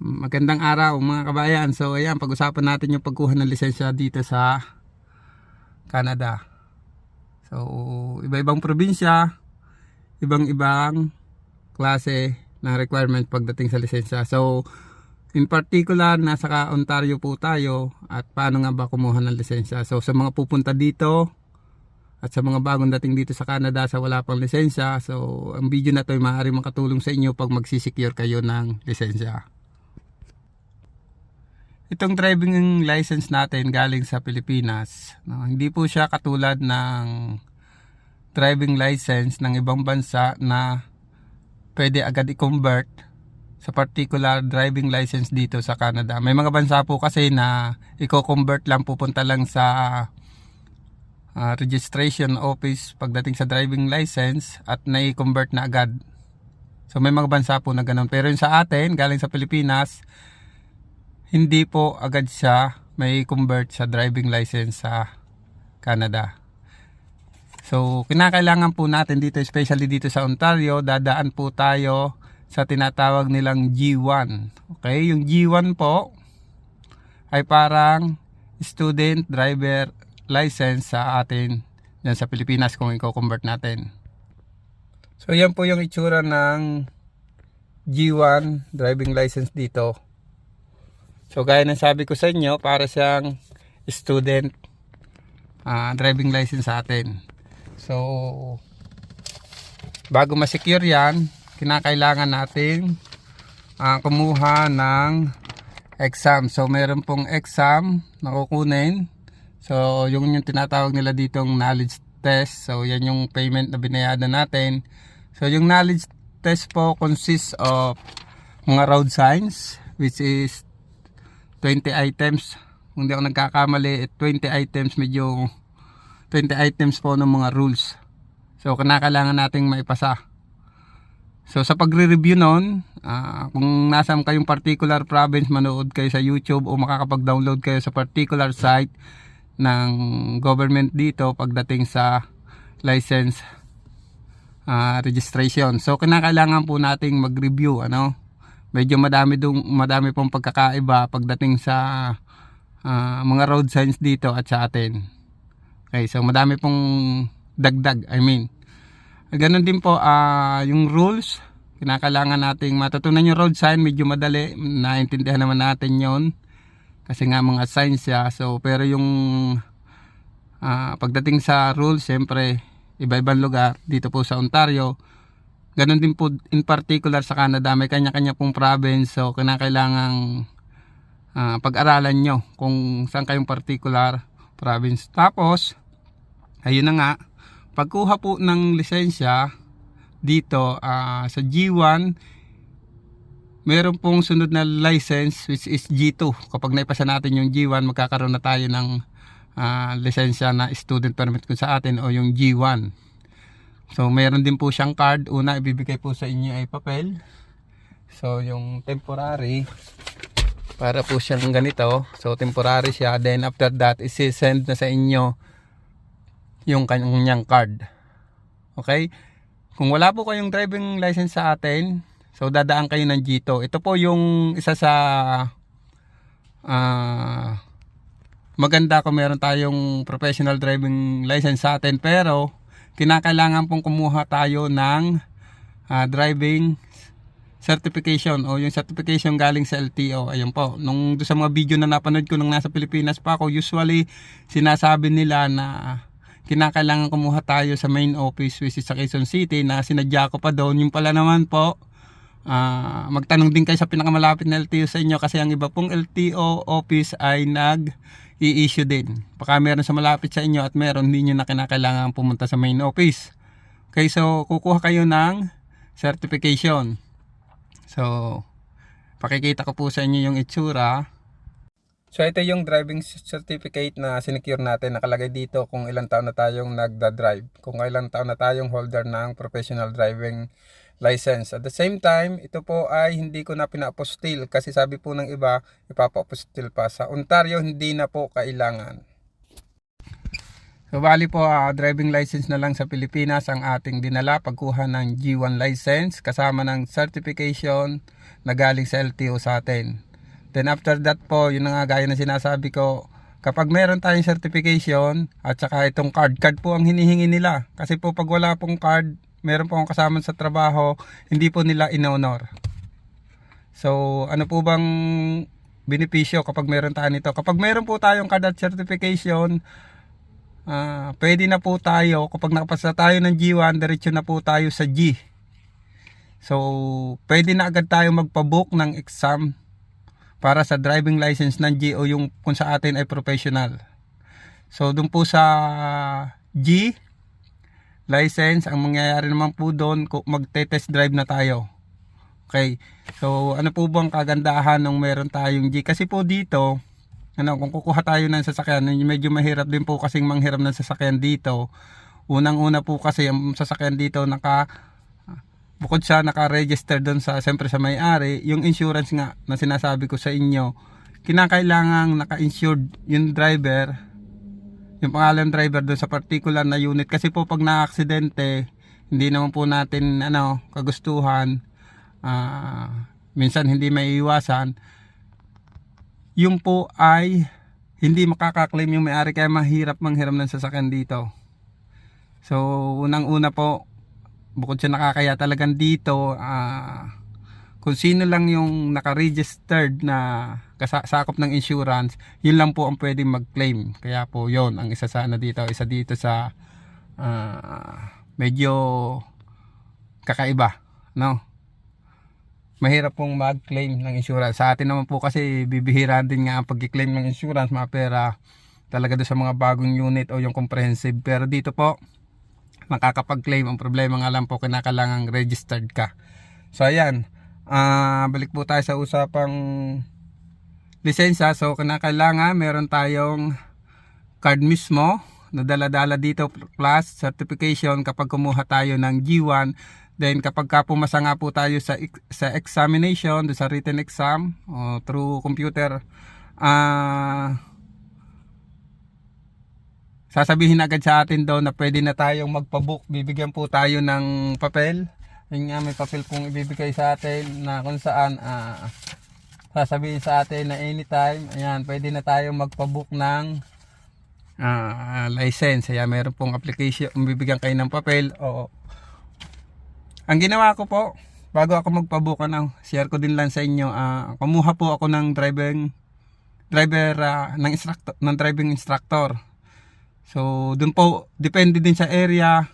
Magandang araw mga kabayan. So ayan, pag-usapan natin yung pagkuha ng lisensya dito sa Canada. So iba-ibang probinsya, ibang-ibang klase ng requirement pagdating sa lisensya. So in particular, nasa Ontario po tayo at paano nga ba kumuha ng lisensya. So sa mga pupunta dito at sa mga bagong dating dito sa Canada sa wala pang lisensya, so ang video na to ay maaari makatulong sa inyo pag magsisecure kayo ng lisensya. Itong driving license natin galing sa Pilipinas, no, hindi po siya katulad ng driving license ng ibang bansa na pwede agad i-convert sa particular driving license dito sa Canada. May mga bansa po kasi na i-convert lang pupunta lang sa ah, registration office pagdating sa driving license at na-convert na agad. So may mga bansa po na ganun. Pero yung sa atin, galing sa Pilipinas, hindi po agad siya may convert sa driving license sa Canada. So, kinakailangan po natin dito, especially dito sa Ontario, dadaan po tayo sa tinatawag nilang G1. Okay, yung G1 po ay parang student driver license sa atin yan sa Pilipinas kung i-convert natin. So, yan po yung itsura ng G1 driving license dito. So gaya ng sabi ko sa inyo, para siyang student ah, driving license sa atin. So bago ma-secure yan, kinakailangan natin ah, kumuha ng exam. So meron pong exam na kukunin. So yung yung tinatawag nila ditong knowledge test. So yan yung payment na binayadan natin. So yung knowledge test po consists of mga road signs which is 20 items. Kung di ako nagkakamali, 20 items medyo 20 items po ng mga rules. So kinakailangan nating maipasa. So sa pagre-review noon, ah, kung nasa kayong particular province, manood kayo sa YouTube o makakapag-download kayo sa particular site ng government dito pagdating sa license ah, registration. So kinakailangan po nating mag-review ano medyo madami dong madami pong pagkakaiba pagdating sa ah, mga road signs dito at sa atin. Okay, so madami pong dagdag, I mean. Ganon din po ah, yung rules, kinakailangan nating matutunan yung road sign, medyo madali, naintindihan naman natin 'yon. Kasi nga mga signs siya. So pero yung ah, pagdating sa rules, siyempre iba-ibang lugar dito po sa Ontario, Ganon din po in particular sa Canada, may kanya-kanya pong province so kinakailangang ah, pag-aralan nyo kung saan kayong particular province. Tapos, ayun na nga, pagkuha po ng lisensya dito ah, sa G1, meron pong sunod na license which is G2. Kapag naipasa natin yung G1, magkakaroon na tayo ng ah, lisensya na student permit kung sa atin o yung G1. So, mayroon din po siyang card. Una, ibibigay po sa inyo ay papel. So, yung temporary, para po siyang ganito. So, temporary siya. Then, after that, isi-send na sa inyo yung kanyang card. Okay? Kung wala po kayong driving license sa atin, so dadaan kayo ng G2. Ito po yung isa sa ah maganda kung meron tayong professional driving license sa atin pero kinakailangan pong kumuha tayo ng ah, driving certification o yung certification galing sa LTO. Ayun po. Nung sa mga video na napanood ko nung nasa Pilipinas pa ako, usually sinasabi nila na kinakailangan kumuha tayo sa main office which is sa Quezon City na sinadya ko pa doon. Yung pala naman po, ah, magtanong din kayo sa pinakamalapit na LTO sa inyo kasi ang iba pong LTO office ay nag i-issue din. Baka meron sa malapit sa inyo at meron hindi nyo na kinakailangan pumunta sa main office. Okay, so kukuha kayo ng certification. So, pakikita ko po sa inyo yung itsura. So, ito yung driving certificate na sinecure natin. Nakalagay dito kung ilang taon na tayong nagda-drive. Kung ilang taon na tayong holder ng professional driving license. At the same time, ito po ay hindi ko na pinapostil kasi sabi po ng iba, ipapapostil pa. Sa Ontario, hindi na po kailangan. So bali po ah, driving license na lang sa Pilipinas ang ating dinala pagkuha ng G1 license kasama ng certification na galing sa LTO sa atin. Then after that po, yun nga gaya na sinasabi ko, kapag meron tayong certification at saka itong card, card po ang hinihingi nila. Kasi po pag wala pong card, meron po akong kasama sa trabaho, hindi po nila in-honor. So ano po bang benepisyo kapag meron tayo nito? Kapag meron po tayong card at certification, Ah, pwede na po tayo kapag nakapasa tayo ng G1, diretso na po tayo sa G. So, pwede na agad tayo magpa-book ng exam para sa driving license ng G o yung kung sa atin ay professional. So, dun po sa G license, ang mangyayari naman po doon, magte-test drive na tayo. Okay. So, ano po bang kagandahan ng meron tayong G? Kasi po dito, ano, kung kukuha tayo ng sasakyan, medyo mahirap din po kasing manghiram ng sasakyan dito. Unang-una po kasi ang sasakyan dito naka bukod sa naka-register doon sa siyempre sa may-ari, yung insurance nga na sinasabi ko sa inyo, kinakailangang naka-insured yung driver, yung pangalan ng driver doon sa particular na unit. Kasi po pag na-aksidente, hindi naman po natin ano, kagustuhan, ah, minsan hindi may iwasan, yung po ay hindi makakaklaim yung may-ari kaya mahirap manghiram ng sasakyan dito. So, unang-una po, bukod sa nakakaya talagang dito, ah, kung sino lang yung naka-registered na kasakop ng insurance, yun lang po ang pwedeng mag-claim. Kaya po yon ang isa sa ano dito, isa dito sa ah, medyo kakaiba, no? mahirap pong mag-claim ng insurance. Sa atin naman po kasi bibihira din nga ang pag-claim ng insurance, mga pera talaga doon sa mga bagong unit o yung comprehensive. Pero dito po, makakapag-claim. Ang problema nga lang po, kinakailangan registered ka. So ayan, ah balik po tayo sa usapang lisensya. So kinakailangan meron tayong card mismo na dala-dala dito plus certification kapag kumuha tayo ng G1 Then kapag ka pumasa nga po tayo sa sa examination, sa written exam o through computer, ah sasabihin agad sa atin daw na pwede na tayong magpa-book. Bibigyan po tayo ng papel. Yun nga may papel pong ibibigay sa atin na kung saan ah, sasabihin sa atin na anytime, ayan, pwede na tayong magpa-book ng ah, license. Ayan, meron pong application, bibigyan kayo ng papel o ang ginawa ko po, bago ako magpabook ano, share ko din lang sa inyo, ah, kumuha po ako ng driving driver ah, ng instructor ng driving instructor. So, dun po depende din sa area,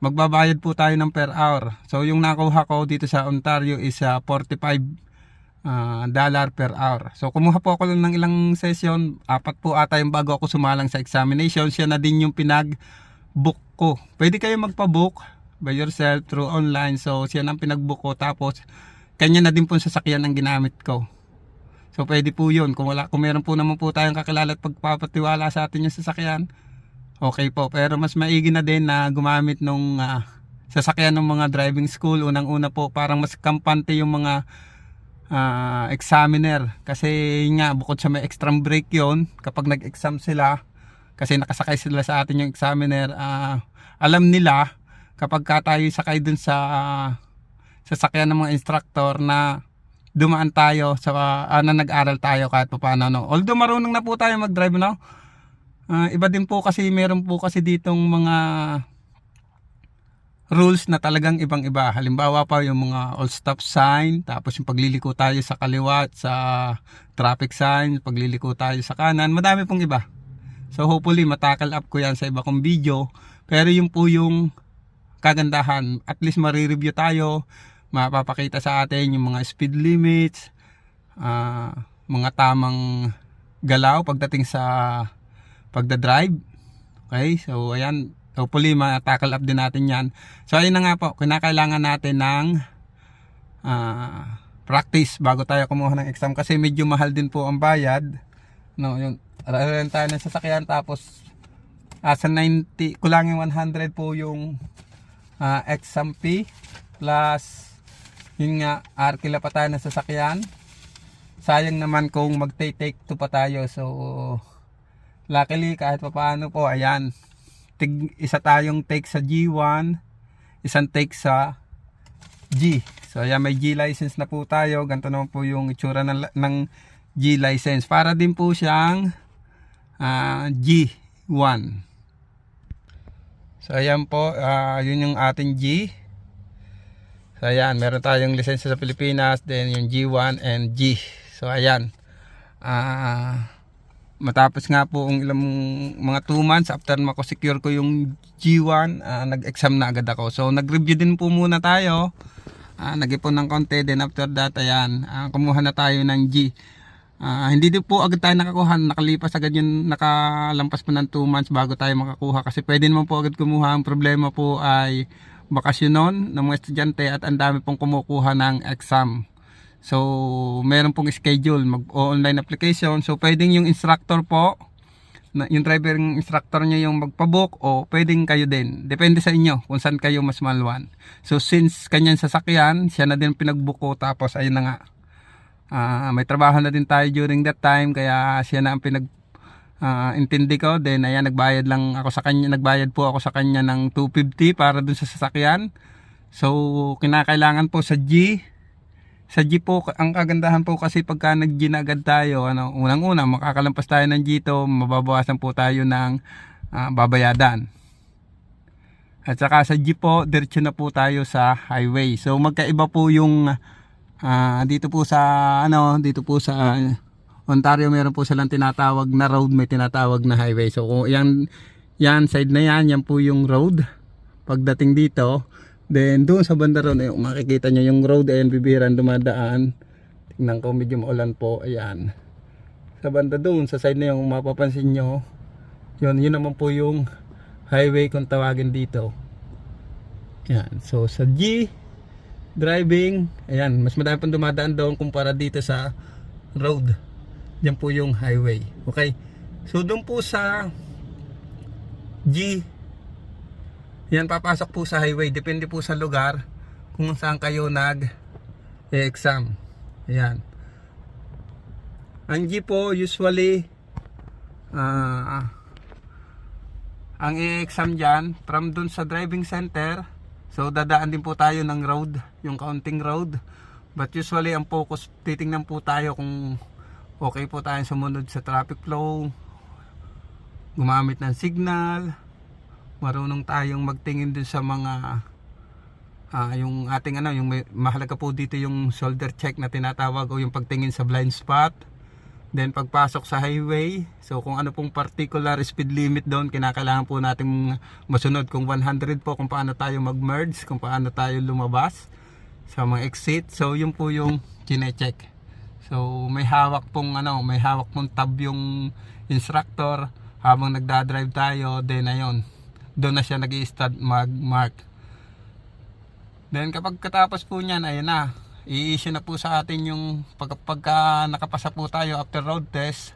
magbabayad po tayo ng per hour. So, yung nakuha ko dito sa Ontario is ah, 45 ah, dollar per hour. So, kumuha po ako lang ng ilang session, apat po ata yung bago ako sumalang sa examination, siya na din yung pinag-book ko. Pwede kayo magpa-book by yourself through online. So, siya nang pinag-book ko. Tapos, kanya na din po yung sasakyan ang ginamit ko. So, pwede po yun. Kung, wala, kung meron po naman po tayong kakilala at pagpapatiwala sa atin yung sasakyan, okay po. Pero mas maigi na din na gumamit nung ah, sasakyan ng mga driving school. Unang-una po, parang mas kampante yung mga ah, examiner. Kasi nga, bukod sa may extra break yon kapag nag-exam sila, kasi nakasakay sila sa atin yung examiner, ah, alam nila kapag ka tayo sakay dun sa sasakyan ng mga instructor na dumaan tayo sa ah, na nag-aral tayo kahit pa paano no. Although marunong na po tayo mag-drive no. Ah, iba din po kasi meron po kasi ditong mga rules na talagang ibang iba. Halimbawa pa yung mga all stop sign, tapos yung pagliliko tayo sa kaliwa, sa traffic sign, pagliliko tayo sa kanan, madami pong iba. So hopefully matakal up ko yan sa iba kong video. Pero yung po yung kagandahan. At least marireview tayo, mapapakita sa atin yung mga speed limits, ah, mga tamang galaw pagdating sa pagda-drive. Okay, so ayan, hopefully ma-tackle up din natin yan. So ayun na nga po, kinakailangan natin ng ah, practice bago tayo kumuha ng exam. Kasi medyo mahal din po ang bayad. No, yung rent tayo ng sasakyan. Tapos asa 90, kulang yung 100 po yung uh, exam fee. Plus yun nga arkila pa tayo ng sasakyan. Sayang naman kung magte-take to pa tayo. So luckily kahit pa paano po ayan tig, isa tayong take sa G1, isang take sa G. So ayan, may G license na po tayo. Ganito naman po yung itsura ng, ng G license. Para din po siyang ah, G1. So ayan po, ah, yun yung ating G. So ayan, meron tayong lisensya sa Pilipinas, then yung G1 and G. So ayan. Ah matapos nga po ang ilang mga 2 months after mako-secure ko yung G1, ah, nag-exam na agad ako. So nag-review din po muna tayo. Ah, nag-ipon ng konti, then after that, ayan, ah, kumuha na tayo ng G. Ah, hindi din po agad tayo nakakuha, nakalipas agad yung nakalampas po ng 2 months bago tayo makakuha kasi pwede naman po agad kumuha. Ang problema po ay bakasyon nun ng mga estudyante at ang dami pong kumukuha ng exam. So, meron pong schedule, mag-online application. So, pwedeng yung instructor po, na, yung driver instructor niya yung magpabook o pwedeng kayo din. Depende sa inyo kung saan kayo mas malwan. So, since kanyang sasakyan, siya na din pinagbook ko tapos ayun na nga. Ah, may trabaho na din tayo during that time kaya siya na ang pinag ah, intindi ko then ayan nagbayad lang ako sa kanya nagbayad po ako sa kanya ng 250 para dun sa sasakyan so kinakailangan po sa G sa G po ang kagandahan po kasi pagka nag G na agad tayo ano unang una makakalampas tayo ng G to mababawasan po tayo ng ah, babayadan at saka sa G po diretso na po tayo sa highway so magkaiba po yung Ah, dito po sa ano, dito po sa ah, Ontario meron po silang tinatawag na road, may tinatawag na highway. So kung yan yan side na yan, yan po yung road. Pagdating dito, then doon sa banda ron, eh, makikita nyo yung road ayan bibiran dumadaan. Tingnan ko medyo maulan po, ayan. Sa banda doon, sa side na yung mapapansin nyo, yun, yun naman po yung highway kung tawagin dito. Yan. So sa G, driving, ayan, mas madami pang dumadaan doon kumpara dito sa road. Yan po yung highway. Okay? So doon po sa G, yan papasok po sa highway. Depende po sa lugar kung saan kayo nag-exam. Ayan. Ang G po usually ah ang i-exam dyan from dun sa driving center So dadaan din po tayo ng road, yung counting road. But usually ang focus, titingnan po tayo kung okay po tayo sumunod sa traffic flow, gumamit ng signal, marunong tayong magtingin din sa mga ah, yung ating ano, yung may- mahalaga po dito yung shoulder check na tinatawag o yung pagtingin sa blind spot. Then pagpasok sa highway, so kung ano pong particular speed limit doon, kinakailangan po natin masunod kung 100 po kung paano tayo mag-merge, kung paano tayo lumabas sa mga exit. So yun po yung kine-check. So may hawak pong ano, may hawak pong tab yung instructor habang nagda-drive tayo, then ayun, doon na siya nag-i-start mag-mark. Then kapag katapos po niyan, ayun na, i-issue na po sa atin yung pag, pagka nakapasa po tayo after road test.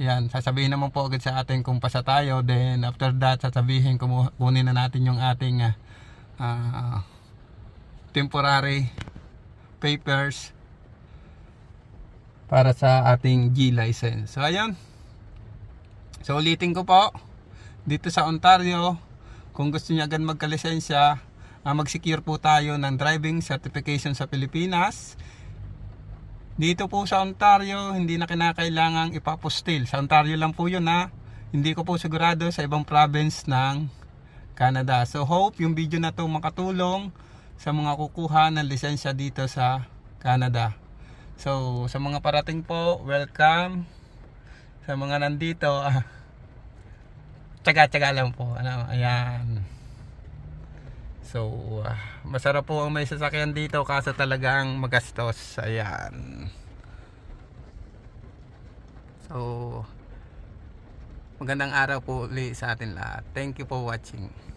Yan, sasabihin naman po agad sa atin kung pasa tayo. Then after that, sasabihin kumu- kunin na natin yung ating ah, temporary papers para sa ating G license. So ayun. So ulitin ko po dito sa Ontario kung gusto niyo agad magkalisensya ah, mag-secure po tayo ng driving certification sa Pilipinas. Dito po sa Ontario, hindi na kinakailangang ipapostil. Sa Ontario lang po yun ha. Hindi ko po sigurado sa ibang province ng Canada. So hope yung video na to makatulong sa mga kukuha ng lisensya dito sa Canada. So sa mga parating po, welcome. Sa mga nandito, ah, tsaga-tsaga lang po. Ano, ayan. So, ah, masarap po ang may sasakyan dito kaso talagang magastos. Ayan. So, magandang araw po ulit sa atin lahat. Thank you for watching.